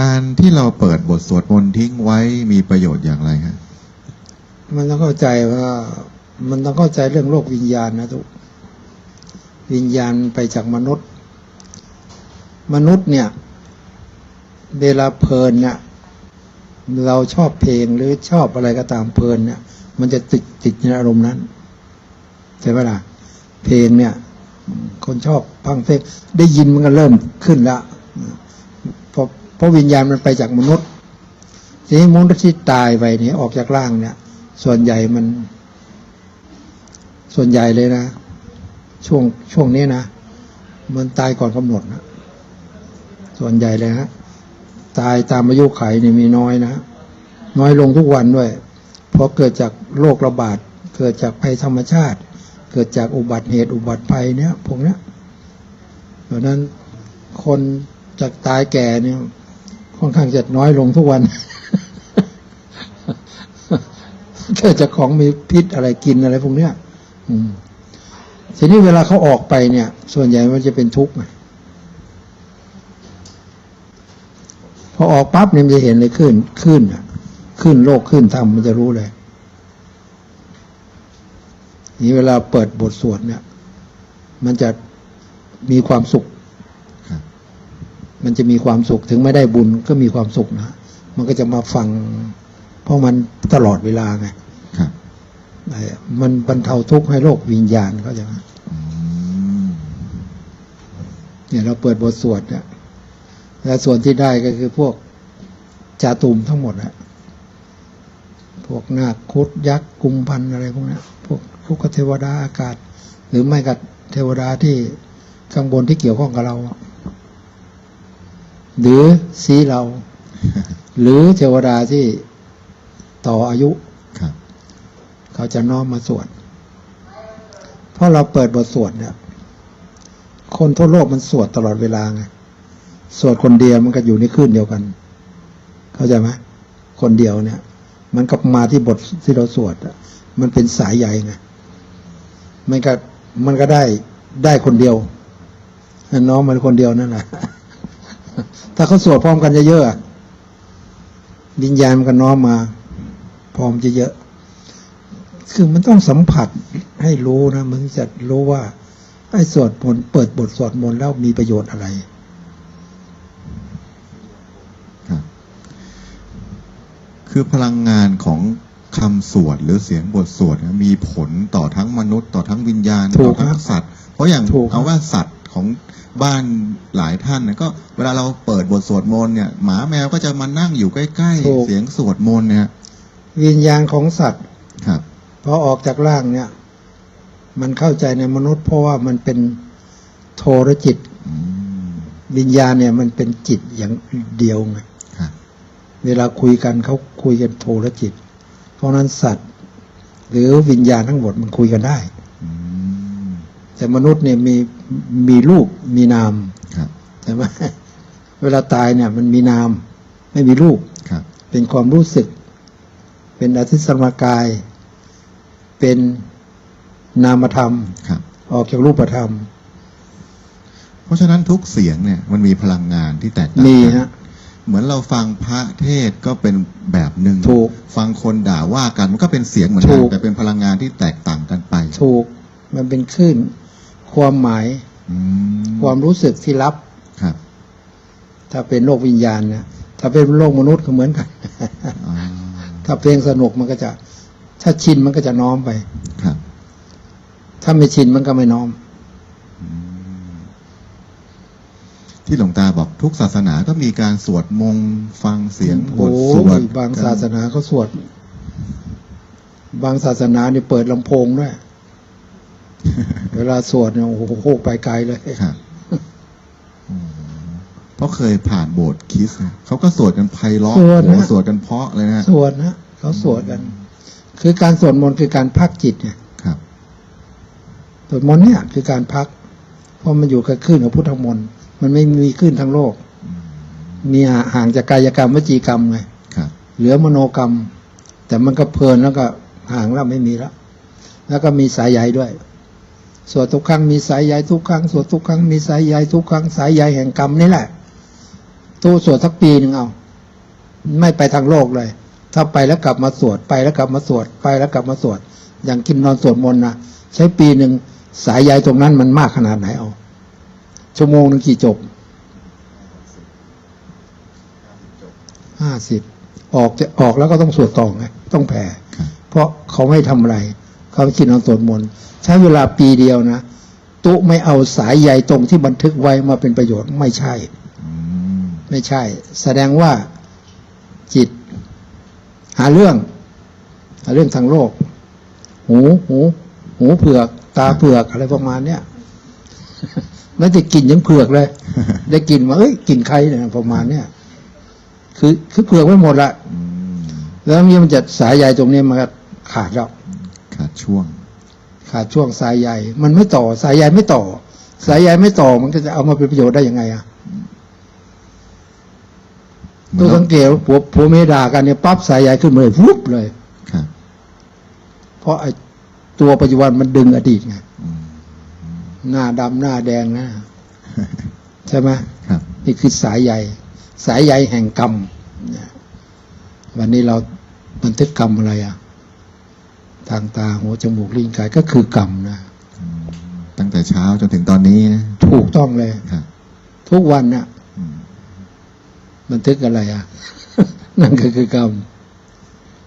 การที่เราเปิดบทสวดมนต์ทิ้งไว้มีประโยชน์อย่างไรฮะมันต้องเข้าใจว่า มันต้องเข้าใจเรื่องโลกวิญญาณนะทุกวิญญาณไปจากมนุษย์ มนุษย์เนี่ย เวลาเพลินเนี่ยเราชอบเพลงหรือชอบอะไรก็ตามเพลินเนี่ย มันจะติดติดในอารมณ์นั้นใช่ไหมล่ะเพลงเนี่ย คนชอบฟังเพลงได้ยินมันก็เริ่มขึ้นละ เพราะวิญญาณมันไปจากมนุษย์ทีนี้มนุษย์ที่ตายไปเนี่ยออกจากร่างเนี่ย ส่วนใหญ่มัน ส่วนใหญ่เลยนะ ช่วงช่วงนี้นะมันตายก่อนกำหนดนะส่วนใหญ่เลยฮะตายตามอายุไขเนี่ยมีน้อยนะน้อยลงทุกวันด้วยเพราะเกิดจากโรคระบาดเกิดจากภัยธรรมชาติ เกิดจากอุบัติเหตุอุบัติภัยเนี่ยพวกเนี้ยเพราะนั้นคนจากตายแก่เนี่ย ค่อนข้างจะน้อยลงทุกวันเกิดจากของมีพิษอะไรกินอะไรพวกเนี้ยทีนี้เวลาเขาออกไปเนี่ย ส่วนใหญ่มันจะเป็นทุกข์พอออกปั๊บเนี่ยมันจะเห็นเลยขึ้น ขึ้นอะขึ้นโลกขึ้นธรรมมันจะรู้เลยนี่เวลาเปิดบทสวดเนี่ย มันจะมีความสุข มันจะมีความสุขถึงไม่ได้บุญก็มีความสุขนะ มันก็จะมาฟัง เพราะมันตลอดเวลาไงครับไอ้มันบรรเทาทุกข์ให้โลกวิญญาณเขาจะอืมเนี่ยเราเปิดบทสวดเนี่ยแล้วส่วนที่ได้ก็คือพวกจาตุมทั้งหมดอะพวกนาคคุดยักษ์กุมพันธ์อะไรพวกเนี้ยพวกพวกเทวดาอากาศ หรือไม่กับเทวดาที่ข้างบนที่เกี่ยวข้องกับเราอะ หรือสีเรา หรือเทวดาที่ต่ออายุครับเขาจะน้อมมาสวดเพราะเราเปิดบทสวดเนี่ย คนทั่วโลกมันสวดตลอดเวลาไงสวดคนเดียวมันก็อยู่ในคลื่นเดียวกัน เข้าใจไหมคนเดียวเนี่ย มันก็มาที่บทที่เราสวดอะมันเป็นสายใหญ่ไงมันก็มันก็ได้ได้คนเดียวน้องมันคนเดียวนั่นแหละ ถ้าเขาสวดพร้อมกันเยอะๆอะวิญญาณมันก็น้อมมา พร้อมจะเยอะ คือมันต้องสัมผัสให้รู้นะมึงจะรู้ว่าไอ้สวดมนต์เปิดบทสวดมนต์แล้วมีประโยชน์อะไรครับคือพลังงานของคำสวดหรือเสียงบทสวดเนี่ยมีผลต่อทั้งมนุษย์ต่อทั้งวิญญาณถูต่อกทั้งครับสัตว์ เพราะอย่างถูกครับเอาว่าสัตว์ ของบ้านหลายท่านเนี่ยก็เวลาเราเปิดบทสวดมนต์เนี่ยหมาแมวก็จะมานั่งอยู่ใกล้ๆเสียงสวดมนต์เนี่ยวิญญาณของสัตว์ครับ พอออกจากร่างเนี่ย มันเข้าใจในมนุษย์ เพราะว่ามันเป็นโทรจิต อืมวิญญาณเนี่ยมันเป็นจิตอย่างเดียวไงครับเวลาคุยกันเขาคุยกันโทรจิต เพราะฉะนั้นสัตว์ หรือวิญญาณทั้งหมดมันคุยกันได้ อืมแต่มนุษย์เนี่ยมี มีรูปมีนามครับใช่ไหมเวลาตายเนี่ยมันมีนาม ไม่มีรูปครับเป็นความรู้สึก เป็นอธิสมากาย เป็นนามธรรมครับออกจากรูปธรรม เพราะฉะนั้นทุกเสียงเนี่ยมันมีพลังงานที่แตกต่างมีกัฮะเหมือนเราฟังพระเทศน์ก็เป็นแบบหนึ่งถูกฟังคนด่าว่ากันมันก็เป็นเสียงเหมือนกัถูนกแต่เป็นพลังงานที่แตกต่างกันไป ถูก มันเป็นคลื่น ความหมายอืมความรู้สึกที่รับครับ ถ้าเป็นโลกวิญญาณนะถ้าเป็นโลกมนุษย์ก็เหมือนกันอ่าถ้าเพลงสนุกมันก็จะ ถ้าชินมันก็จะน้อมไปครับ ถ้าไม่ชินมันก็ไม่น้อมที่หลวงตาบอกทุกศาสนาก็มีการสวดมงฟังเสียงบโอ้ทสยวดบางศาสนาเขาสวด บางศาสนานี่เปิดลำโพงด้วย เวลาสวดเนี่ยโอ้โหไปไกลเลยครับอืมเพราะเคยผ่านโบสถ์คริสต์นะเขาก็สวดกันไพเราะสวดนะโอ้โหสวดกันเพราะเลยนะสวดนะเขาสวดกัน คือการสวดมนต์คือการพักจิตเนี่ยครับสวดมนต์เนี่ยคือการพัก เพราะมันอยู่กับคลื่นของพุทธมนต์มันไม่มีคลื่นทั้งโลก มีห่างจากกายกรรมวจีกรรมไงครับเหลือมโนกรรม แต่มันก็เพลินแล้วก็ห่างแล้วไม่มีแล้วแล้วก็มีสายใยด้วย สวดทุกครั้งมีสายใยทุกครั้งสวดทุกครั้งมีสายใยทุกครั้งสายใยแห่งกรรมนี่แหละตู้สวดสักปีหนึ่งเอา ไม่ไปทางโลกเลย ถ้าไปแล้วกลับมาสวดไปแล้วกลับมาสวดไปแล้วกลับมาสวด อย่างกินนอนสวดมนต์นะใช้ปีหนึ่งสายใยตรงนั้นมันมากขนาดไหนเอา ชั่วโมงหนึงกี่จบห้าสิบออกจะออกแล้วก็ต้องสวดต่อไงต้องแผ่เพราะเขาไม่ทำอะไร เขากินนอนสวดมนต์ใช้เวลาปีเดียวนะตุไม่เอาสายใยตรงที่บันทึกไว้มาเป็นประโยชน์ไม่ใช่ไม่ใช่ แสดงว่าจิต หาเรื่อง หาเรื่องทางโลก หูหู หูเผือก ตาเผือกอะไรประมาณเนี้ยไม่ได้กลินยังเผือกเลย ได้กลินว่าเอ้ยกลินใครเนี่ยประมาณเนี้ยคือคือเผือกไว้หมดละแล้วนี่มันจะสายใยตรงนี้มันก็ขาดแล้ว ขาดช่วง ขาดช่วงสายใยมันไม่ต่อสายใยไม่ต่อ สายใยไม่ต่อมันก็จะเอามาเป็นประโยชน์ได้ยังไงอะเหมืตัอวนเราสังเกตว่าผัวผัวเมียด่ากันเนี่ยปั๊บสายใยขึ้นมาเลยวุบเลยครับเพราะไอ้ตัวปัจจุบันมันดึงอดีตไงอืมหน้าดำหน้าแดงนะใช่ไหมครับนี่คือสายใยสายใยแห่งกรรมเนี่ยวันนี้เราบันทึกกรรมอะไรอะ ทางตาหูจมูกลิ้นกายก็คือกรรมนะอืมตั้งแต่เช้าจนถึงตอนนี้นะถูกต้องเลยครับทุกวันน่ะอืมบันทึกอะไรอะ นั่นก็คือกรรม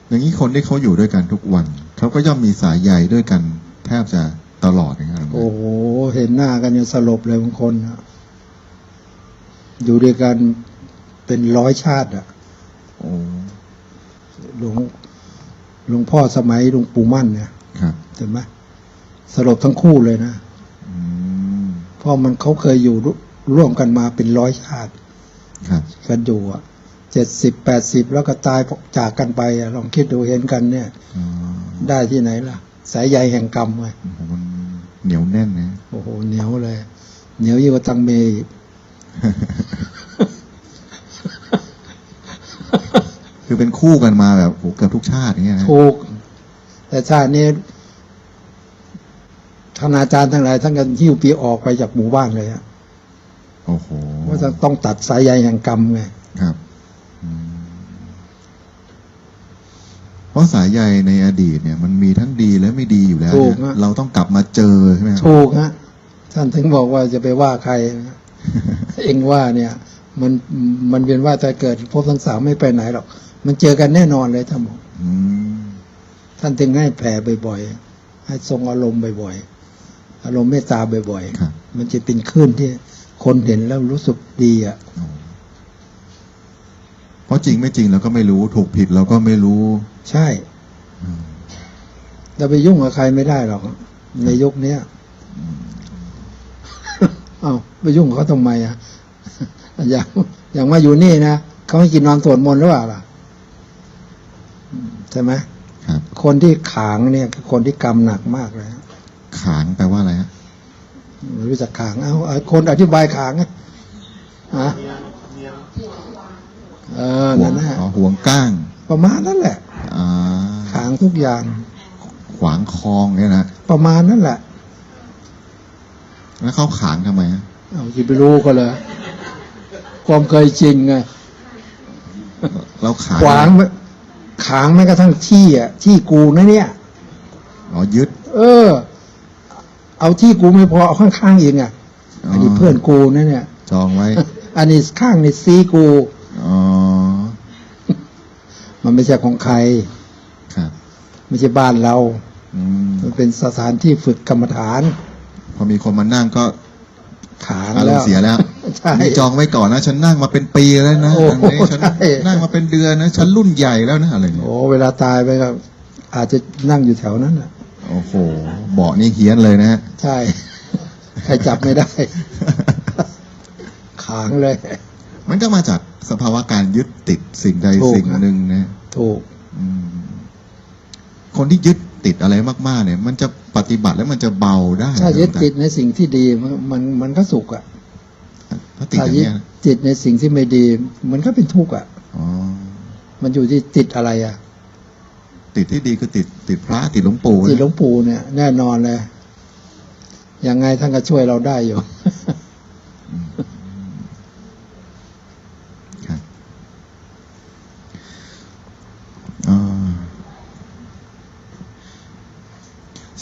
อย่างนี้คนที่เขาอยู่ด้วยกันทุกวันเขาก็ย่อมมีสายใยด้วยกันแทบจะตลอดนะครับโอ้โหเห็นหน้ากันยังสลบเลยบางคนน่ะอยู่ด้วยกันเป็นร้อยชาติ อะโอ้หลวง หลวงพ่อสมัยหลวงปู่มั่นเนี่ยครับเห็นไหมสลบทั้งคู่เลยนะอืมเพราะมันเขาเคยอยู่ร่วร่วมกันมาเป็นร้อยชาติครับกันอยู่อะเจ็ดสิบแปดสิบแล้วก็ตายจากกันไปอะลองคิดดูเห็นกันเนี่ยอ๋อได้ที่ไหนล่ะ สายใยแห่งกรรมไงโอ้โหมันเหนียวแน่นนะโอ้โหเหนียวเลย เหนียวยิ่งกว่าตังเมอี คือเป็นคู่กันมาแบบโหเกือบทุกชาติอย่างเงี้ยนะถูก แต่ชาตินี้ท่านอาจารย์ทั้งหลายท่านกันหิ้วปีออกไปจากหมู่บ้านเลยอะโอ้โหว่าจะต้องตัดสายใยแห่งกรรมไงครับอืมเพราะสายใยในอดีตเนี่ย มันมีทั้งดีและไม่ดีอยู่แล้วถูกเนี่ยฮะเราต้องกลับมาเจอใช่ไหมครับถูกฮะท่านถึงบอกว่าจะไปว่าใครนะเองว่าเนี่ย มันมันเวียนว่าแต่เกิดพบทั้งสามไม่ไปไหนหรอก มันเจอกันแน่นอนเลยท่านบอกอืมท่านถึงให้แผ่บ่อยๆ ให้ทรงอารมณ์บ่อยๆ อารมณ์เมตตาบ่อยครับๆมันจะเป็นคลื่นที่คนเห็นแล้วรู้สึกดีอะโอ้เพราะจริงไม่จริงเราก็ไม่รู้ถูกผิดเราก็ไม่รู้ ใช่อืมเราไปยุ่งกับใครไม่ได้หรอกในยุคเนี้ยเอาไปยุ่งกับเขาทำไมอะอย่างอย่างมาอยู่นี่นะเขาให้กินนอนสวดมนต์หรือเปล่าล่ะอืม ใช่ไหมครับ คนที่ขางเนี่ยคือคนที่กรรมหนักมากเลยขางแปลว่าอะไรฮะไม่รู้จักขางเอาเอาคนอธิบายขางไงฮะเออห่วนั่งนแหละอ๋อห่วงก้าง ประมาณนั่นแหละอ่าขางทุกอย่าง ขวางคลองเนี่ยนะประมาณนั่นแหละ แล้วเขาขางทำไมฮะเอาจะไปรู้ก็เลยความเคยจริงไงเราขางขวางไว้ ขางแม้กระทั่งที่อะที่กูนะเนี่ย อ๋อยึด เออ เอาที่กูไม่พอเอาข้างๆอีกอะอันนี้เพื่อนกูนะเนี่ยจองไว้ อันนี้ข้างนี่ซีกูอ๋อมันไม่ใช่ของใครครับ ไม่ใช่บ้านเราอืมมันเป็นสถานที่ฝึกกรรมฐาน พอมีคนมานั่งก็ขางอารแล้มวณ์เสียแล้ว ใช่ นี่จองไว้ก่อนนะ ฉันนั่งมาเป็นปีแล้วนะโอ้โหอันนี้ฉันใช่ นั่งมาเป็นเดือนนะ ฉันรุ่นใหญ่แล้วนะอะไรเงี้ยโอ้เวลาตายไปก็อาจจะนั่งอยู่แถวนั้นอะ โอ้โหเบาะนี่เฮี้ยนเลยนะฮะ ใช่ ใครจับไม่ได้ ขางเลย มันก็มาจากสภาวะการยึดติดสิ่งใดถูก สิ่งหนึ่งนะ ถูก อืมคนที่ยึดติดอะไรมาก ๆ เนี่ย มันจะปฏิบัติแล้วมันจะเบาได้ถ้ายึดติดในสิ่งที่ดีมันมันมันก็สุขอะ เขาติดงจิตในสิ่งที่ไม่ดี มันก็เป็นทุกข์อะมันอยู่ที่ติดอะไรอะ ติดที่ดีก็ติด ติดพระติดหลวงปู่ติดหลวงปู่เนี่ย แน่นอนเลยยังไงท่านก็ช่วยเราได้อยู่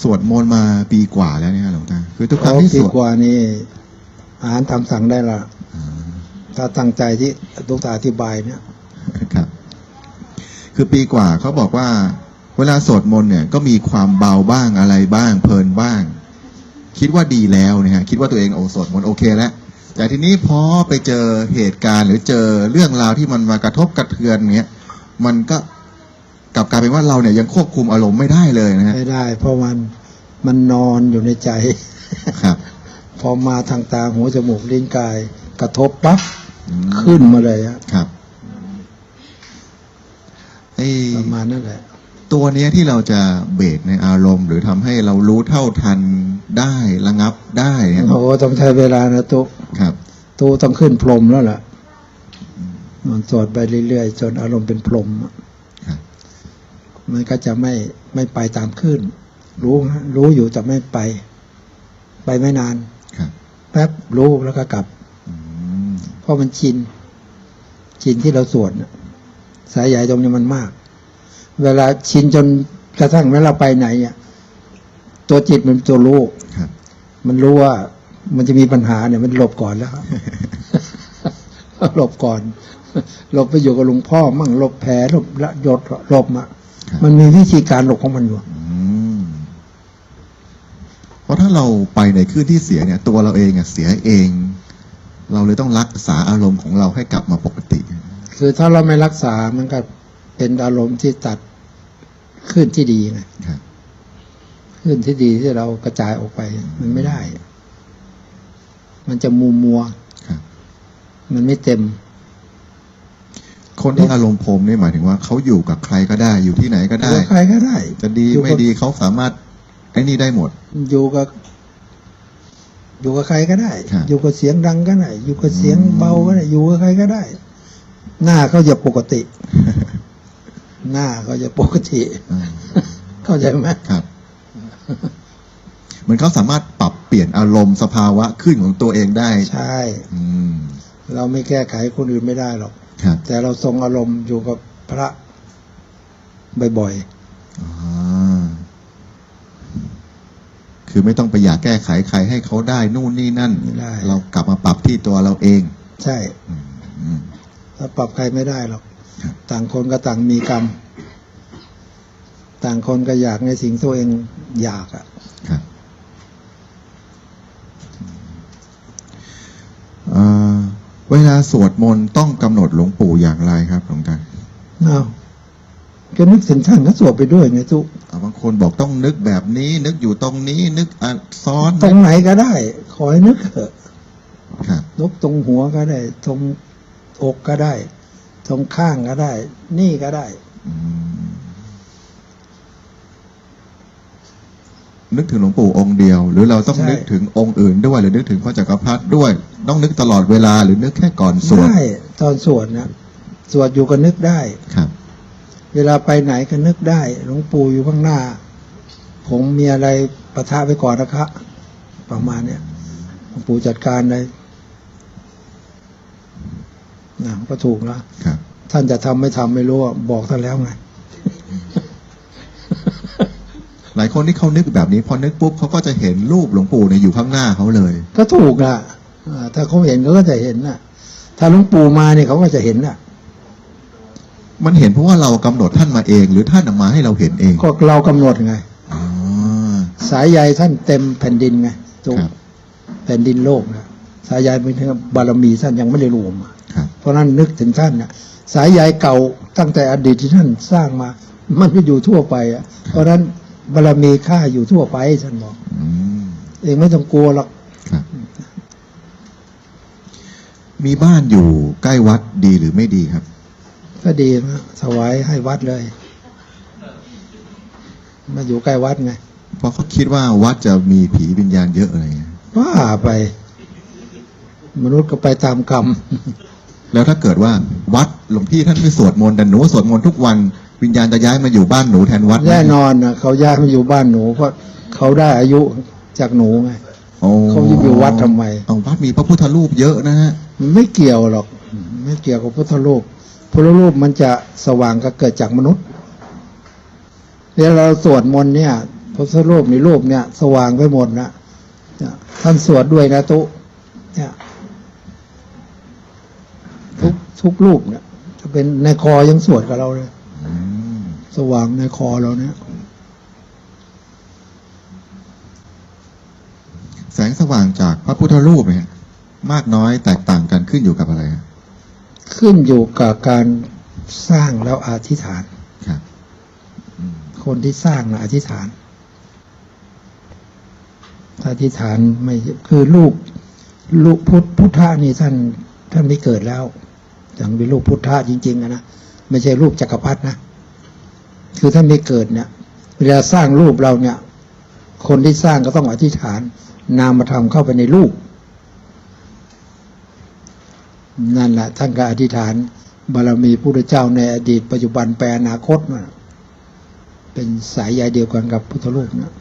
สวดมนต์มาปีกว่าแล้วเนี่ยหลวงตาคือทุกครั้งที่สวดกว่านี่ อาหารตามสั่งได้ละอ่าถ้าตั้งใจที่ลูกตาอธิบายเนี่ยครับ คือปีกว่าเขาบอกว่า เวลาสวดมนต์เนี่ย ก็มีความเบาบ้างอะไรบ้าง เพลินบ้าง คิดว่าดีแล้วเนี่ยฮะคิดว่าตัวเองโอ้สวดมนต์โอเคแล้วแต่ทีนี้พอไปเจอเหตุการณ์ หรือเจอเรื่องราวที่มันมากระทบกระเทือนเนี้ยมันก็กลับกลายเป็นว่าเราเนี่ยยังควบคุมอารมณ์ไม่ได้เลยนะฮะไม่ได้ เพราะมันมันนอนอยู่ในใจครับ พอมาทางตาหูจมูกลิ้นกาย กระทบปั๊บอืมขึ้นมาเลยอะครับไอ้ประมาณนั่นแหละ ตัวเนี้ยที่เราจะเบรกในอารมณ์ หรือทำให้เรารู้เท่าทันได้ระงับได้เนี่ยโอ้โหต้องใช้เวลานะตุ๊ครับตุ๊ต้องขึ้นพรหมแล้วล่ะมันสวดไปเรื่อยๆจนอารมณ์เป็นพรหมอะครับมันก็จะไม่ไม่ไปตามขึ้น รู้นะรู้อยู่แต่ไม่ไป ไปไม่นานครับ แป๊บรู้แล้วก็กลับอืมเพราะมันชินชินที่เราสวดน่ะสายใหญ่ตรงนี้มันมาก เวลาชินจนกระทั่งเวลาไปไหนอะตัวจิตมันตัวรู้ครับมันรู้ว่ามันจะมีปัญหาเนี่ย มันหลบก่อนแล้วหลบก่อน หลบไปอยู่กับหลวงพ่อ มั่งหลบแผลหลบละหยดหลบอะครับมันมีวิธีการหลบของมันอยู่อืมเพ ราะถ้าเราไปในคลื่นที่เสียเนี่ย ตัวเราเองอะเสียเอง เราเลยต้องรักษาอารมณ์ของเราให้กลับมาปกติ คือถ้าเราไม่รักษามันก็เป็นอารมณ์ที่ตัดขึ้นที่ดีไงครับขึ้นที่ดีที่เรากระจายออกไป มันไม่ได้ มันจะมัวมัวครับๆมันไม่เต็ม คนที่อารมณ์พรมนี่หมายถึงว่าเขาอยู่กับใครก็ได้อยู่ที่ไหนก็ได้อยู่กับใครก็ได้ จะดีอยู่กับไม่ดีเขาสามารถ ไอ้นี่ได้หมด อยู่กับ อยู่กับใครก็ได้ครับอยู่กับเสียงดังก็ได้ อยู่กับเสียงอืมเบาก็ได้ อยู่กับใครก็ได้ หน้าเขาจะปกติ หน้าเขาจะปกติอ่าเข้าใจไหมครับเหมือนเขาสามารถปรับเปลี่ยนอารมณ์สภาวะขึ้นของตัวเองได้ ใช่อืมเราไม่แก้ไขคนอื่นไม่ได้หรอกครับแต่เราทรงอารมณ์อยู่กับพระบ่อยอ่ คือไม่ต้องไปอยากแก้ไขใครให้เขาได้นู่นนี่นั่นไม่ได้ เรากลับมาปรับที่ตัวเราเองๆใช่อืมอืม ถ้าปรับใครไม่ได้หรอก ครับ ต่างคนก็ต่างมีกรรม ต่างคนก็อยากในสิ่งตัวเองอยากอะครับเอ่อเวลาสวดมนต์ต้องกำหนดหลวงปู่อย่างไรครับหลวงตาอ้า วก็นึกถึงท่านก็สวดไปด้วยไงทุกอ่าบางคนบอกต้องนึกแบบนี้ นึกอยู่ตรงนี้ นึกอะซ้อนตรงไหนก็ได้ ขอให้นึกเถอะครับนึกตรงหัวก็ได้ ตรงอกก็ได้ ตรงข้างก็ได้ นี่ก็ได้ อืมนึกถึงหลวงปู่องค์เดียว หรือเราต้องใช่ นึกถึงองค์อื่นด้วย หรือนึกถึงพระจักรพรรดิด้วย ต้องนึกตลอดเวลาหรือนึกแค่ก่อนสวดได้ตอนสวดนะสวดอยู่ก็นึกได้ ครับ เวลาไปไหนก็นึกได้ หลวงปู่อยู่ข้างหน้า ผมมีอะไรประทะไปก่อนนะครับประมาณเนี้ยหลวงปู่จัดการเลยนะก็ถูกแล้วครับท่านจะทำไม่ทำไม่รู้อะบอกท่านแล้วไง หลายคนที่เขานึกแบบนี้พอนึกปุ๊บเขาก็จะเห็นรูปหลวงปู่เนี่ยอยู่ข้างหน้าเขาเลย ก็ถูกละอ่าถ้าเขาเห็นเขาก็จะเห็นน่ะ ถ้าหลวงปู่มาเนี่ยเขาก็จะเห็นน่ะ มันเห็นเพราะว่าเรากำหนดท่านมาเอง หรือท่านเอามาให้เราเห็นเอง ก็เรากำหนดไงอ๋อสายใยท่านเต็มแผ่นดินไงทุกครับแผ่นดินโลกนะสายใยเป็นถึงบารมีท่านยังไม่ได้รวมอะครับเพราะฉะนั้นนึกถึงท่านนะสายใยเก่าตั้งแต่อดีตที่ท่านสร้างมา มันไม่อยู่ทั่วไปอะ เพราะฉะนั้นบารมีข้าอยู่ทั่วไปท่านบอกอืมเองไม่ต้องกลัวหรอกครับมีบ้านอยู่ใกล้วัดดีหรือไม่ดีครับ ก็ดีนะถวายให้วัดเลย มาอยู่ใกล้วัดไงเพราะเขาคิดว่าวัดจะมีผีวิญญาณเยอะอะไรเงี้ยว่าไป มนุษย์ก็ไปตามกรรม แล้วถ้าเกิดว่าวัดหลวงพี่ท่านไม่สวดมนต์แต่หนูสวดมนต์ทุกวันวิญญาณจะย้ายมาอยู่บ้านหนูแทนวัดไหมแน่นอนนะเขาย้ายมาอยู่บ้านหนูเพราะเขาได้อายุจากหนูไงโอ้เขาจะอยู่วัดทำไมเอาวัดมีพระพุทธรูปเยอะนะฮะมันไม่เกี่ยวหรอก ไม่เกี่ยวกับพุทธรูป พุทธรูปมันจะสว่างก็เกิดจากมนุษย์เวลาเราสวดมนต์เนี่ยพระพุทธรูปในรูปเนี่ย สว่างไปหมดนะเนี่ยท่านสวดด้วยนะตุเนี่ยทุกทุกรูปเนี่ยจะเป็นในคอยังสวดกับเราเลยสว่างในคอเราเนี่ยแสงสว่างจากพระพุทธรูปเนี่ยมากน้อยแตกต่างกันขึ้นอยู่กับอะไร ขึ้นอยู่กับการสร้างแล้วอธิษฐานครับอืมคนที่สร้างนะอธิษฐานถ้าอธิษฐานไม่คือลูกลูกพุทธพุทธะนี่ท่านท่านไม่เกิดแล้วอย่างเป็นลูกพุทธะจริงๆอะนะไม่ใช่รูปจักรพรรดินะคือท่านไม่เกิดเนี่ย เวลาสร้างรูปเราเนี่ย คนที่สร้างก็ต้องอธิษฐาน นามธรรมเข้าไปในรูป นั่นแหละท่านก็อธิษฐาน บารมีพุทธเจ้าในอดีตปัจจุบันไปอนาคตนะเป็นสายใยเดียวกันกับพุทธรูปนะ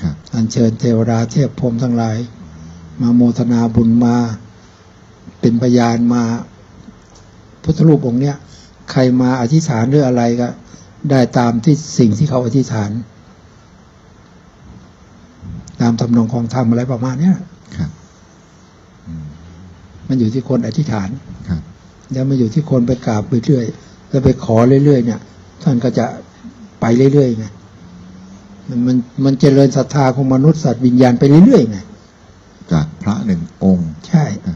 ครับอัญเชิญเทวดาเทพพรหมทั้งหลาย มาโมทนาบุญมา เป็นพยานมา พุทธรูปองค์เนี้ยใครมาอธิษฐานหรืออะไรก็ ได้ตามที่สิ่งที่เขาอธิษฐาน ตามทำนองของธรรมอะไรประมาณเนี้ยครับอืม มันอยู่ที่คนอธิษฐานครับแล้วมาอยู่ที่คนไปกราบไปเรื่อยแล้วไปขอเรื่อยๆเนี่ย ท่านก็จะไปเรื่อยๆไงมันมันมันเจริญศรัทธาของมนุษย์สัตว์วิญญาณไปเรื่อยๆไงจากพระหนึ่งองค์ ใช่อ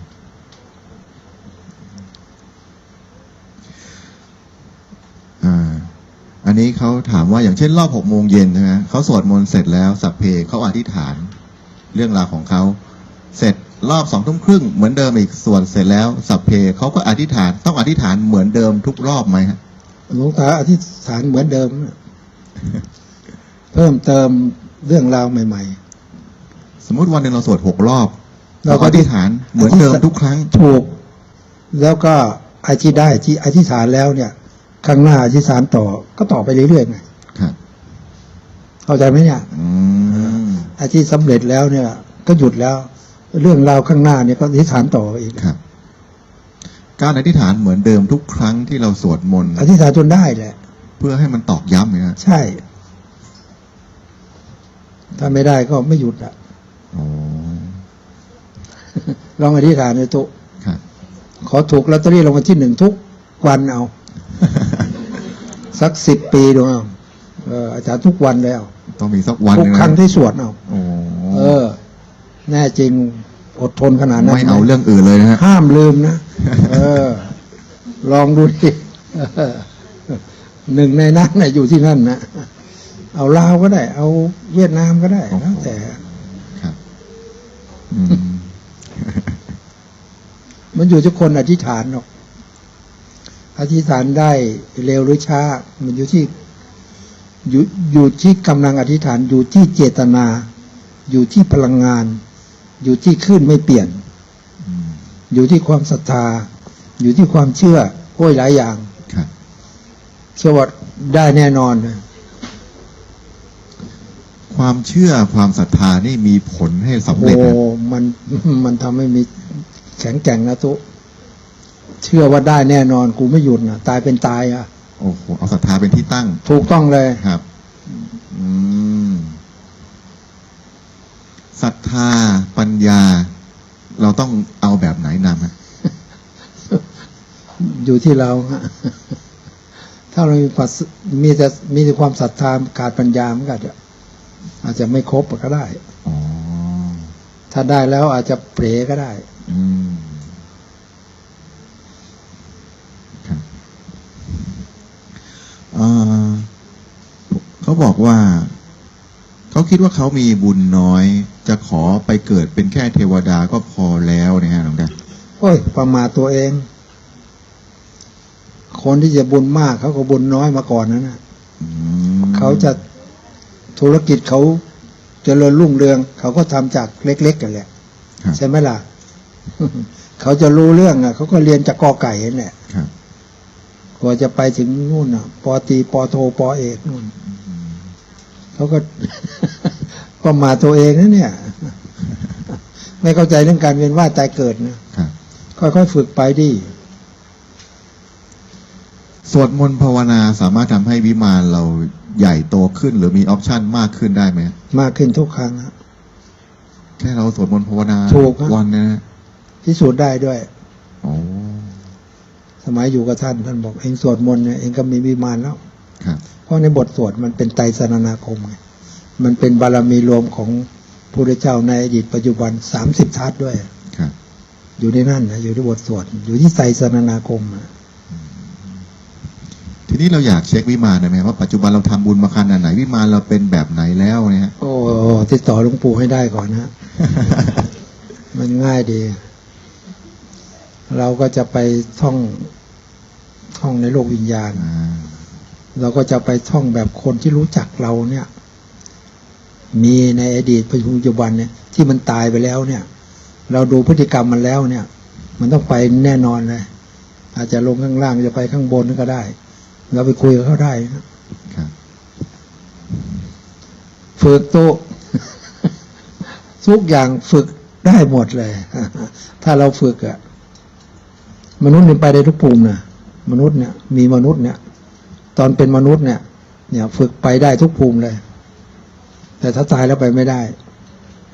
่าอันนี้เขาถามว่าอย่างเช่นรอบหกโมงเย็นนะฮะเขาสวดมนต์เสร็จแล้วสัพเพเขาอธิษฐานเรื่องราวของเขาเสร็จ รอบสองทุ่มครึ่งเหมือนเดิมอีกส่วนเสร็จแล้ว สัพเพเขาก็อธิษฐานต้องอธิษฐานเหมือนเดิมทุกรอบไหมฮะหลวงตาอธิษฐานเหมือนเดิมน่ะเพิ่มเติมเรื่องราวใหม่สมมติวันหนึ่งเราสวดหกรอบ เราเราก็ก็อธิษฐานเหมือนเดิมทุกครั้งๆถูก แล้วก็ไอ้ที่ได้ที่อธิษฐานแล้วเนี่ยข้างหน้าอธิษฐานต่อก็ต่อไปเรื่อยๆไงครับเข้าใจไหมเนี่ยอืมไอ้ที่สำเร็จแล้วเนี่ย ก็หยุดแล้ว เรื่องราวข้างหน้าเนี่ยก็อธิษฐานต่ออีกครับ การอธิษฐานเหมือนเดิมทุกครั้งที่เราสวดมนต์อธิษฐานจนได้แหละ เพื่อให้มันตอกย้ำเนี่ยฮะใช่ ถ้าไม่ได้ก็ไม่หยุดอะอ๋อลองอธิษฐานในตุครับขอถูกลอตเตอรี่รางวัลที่หนึ่งทุกวันเอา สักสิบปีดูเอาเอออาจารย์ทุกวันแล้ว ต้องมีสักวันทุหกนึ่งครั้งนะที่สวดเอาโอ้เออ แน่จริงอดทนขนาดนั้นไม่เอาเรื่องอื่นเลยนะฮะห้ามลืมนะเออ ลองดูดิเออหนึ่งในนั้นนะอยู่ที่นั่นนะเอาลาวก็ได้ เอาเวียดนามก็ได้แล้วแต่ครับอืมมันอยู่ที่คนอธิษฐานหรอกอธิษฐานได้เร็วหรือช้า มันอยู่ที่อยู่อยู่ที่กำลังอธิษฐานอยู่ที่เจตนา อยู่ที่พลังงาน อยู่ที่ขึ้นไม่เปลี่ยนอืมอยู่ที่ความศรัทธา อยู่ที่ความเชื่อโอ้ยหลายอย่างครับเชื่อว่าได้แน่นอนนะความเชื่อความศรัทธานี่มีผลให้สำโอ้เร็จนะมันมันทำให้มีแข็งแกร่งนะตุเชื่อว่าได้แน่นอน กูไม่หยุดนะตายเป็นตายอะโอ้โหเอาศรัทธาเป็นที่ตั้ง ถูกต้องเลยครับ อืม ศรัทธาปัญญา เราต้องเอาแบบไหนนำฮะอยู่ที่เราฮะถ้าเรามีปัสมีแต่มีแต่ความศรัทธาขาดปัญญามันก็อาจจะอาจจะไม่ครบก็ได้อ๋อถ้าได้แล้วอาจจะเปรก็ได้อืมครับเอ่อเขาบอกว่า เขาคิดว่าเขามีบุญน้อย จะขอไปเกิดเป็นแค่เทวดาก็พอแล้วเนี่ยฮะหลวงตาโอ้ยประมาทตัวเอง คนที่จะบุญมากเขาก็บุญน้อยมาก่อนนะนะอืมเขาจะธุรกิจเขาเจริญรุ่งเรือง เขาก็ทำจากเล็กๆกันแหละครับใช่ไหมล่ะ เขาจะรู้เรื่องอะเขาก็เรียนจากกอไก่นั่นแหละครับกว่าจะไปถึงนู่นอะปอตรีปอโทปอเอกนู่น เขาก็ประมาทตัวเองนะเนี่ย ไม่เข้าใจเรื่องการเวียนว่ายตายเกิดนะครับค่อยๆฝึกไปดิสวดมนต์ภาวนาสามารถทำให้วิมานเราใหญ่โตขึ้น หรือมีออปชันมากขึ้นได้ไหมมากขึ้นทุกครั้งอะแค่เราสวดมนต์ภาวนาถูกครับวันเนยนะพิสูจน์ได้ด้วยโอ้สมัยอยู่กับท่านท่านบอก เองสวดมนต์เนี่ยเองก็มีวิมานแล้วครับเพ ราะในบทสวดมันเป็นไตรสรณาคมไงมันเป็นบารมีรวมของพระพุทธเจ้าในอดีตปัจจุบันสามสิบทัศน์ด้วยครับอยู่ในนั่นนะอยู่ในบทสวดอยู่ที่ไตรสรณาคมอะทีนี้เราอยากเช็ควิมานได้ไหมว่าปัจจุบันเราทำบุญมาขนาดไหนวิมานเราเป็นแบบไหนแล้วเนี่ยฮะโอ้ติดต่อหลวงปู่ให้ได้ก่อนนะมันง่ายดี เราก็จะไปท่องท่องในโลกวิญญาณอ่า เราก็จะไปท่องแบบคนที่รู้จักเราเนี่ย มีในอดีตปัจจุบันเนี่ย ที่มันตายไปแล้วเนี่ย เราดูพฤติกรรมมันแล้วเนี่ย มันต้องไปแน่นอนเลยอาจจะลงข้างล่างจะไปข้างบนก็ได้ เราไปคุยกับเขาได้นะครับฝึกโตะทุกอย่างฝึกได้หมดเลย ถ้าเราฝึกอะมนุษย์เนี่ยไปได้ทุกภูมินะมนุษย์เนี่ย มีมนุษย์เนี่ย ตอนเป็นมนุษย์เนี่ย เนี่ย ฝึกไปได้ทุกภูมิเลย แต่ถ้าตายแล้วไปไม่ได้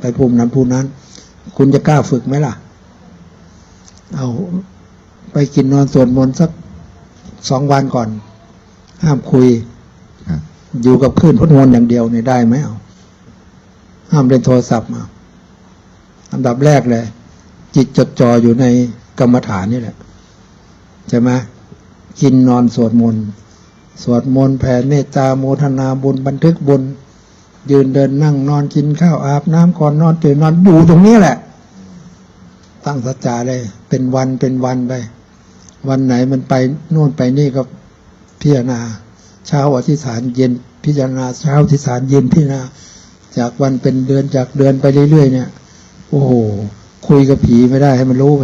ไปภูมินั้นภูมินั้น คุณจะกล้าฝึกไหมล่ะ เอาไปกินนอนสวดมนต์สักสองวันก่อน ห้ามคุย อยู่กับคลื่นพุทธมนต์อย่างเดียวเนี่ยได้ไหมเอาห้ามเล่นโทรศัพท์มาอันดับแรกเลย จิตจดจ่ออยู่ในกรรมฐานนี่แหละ ใช่ไหมกินนอนสวดมนต์ สวดมนต์แผ่เมตตาโมทนาบุญบันทึกบุญ ยืนเดินนั่งนอนกินข้าวอาบน้ำก่อนนอนตื่นนอนอยู่ตรงนี้แหละ ตั้งสัจจาเลยเป็นวันเป็นวันไป วันไหนมันไปโน่นไปนี่ก็พิจารณา เช้าอธิษฐานเย็นพิจารณาเช้าอธิษฐานเย็นพิจารณา จากวันเป็นเดือนจากเดือนไปเรื่อยๆเนี่ย โอ้โห คุยกับผีไม่ได้ให้มันรู้ไป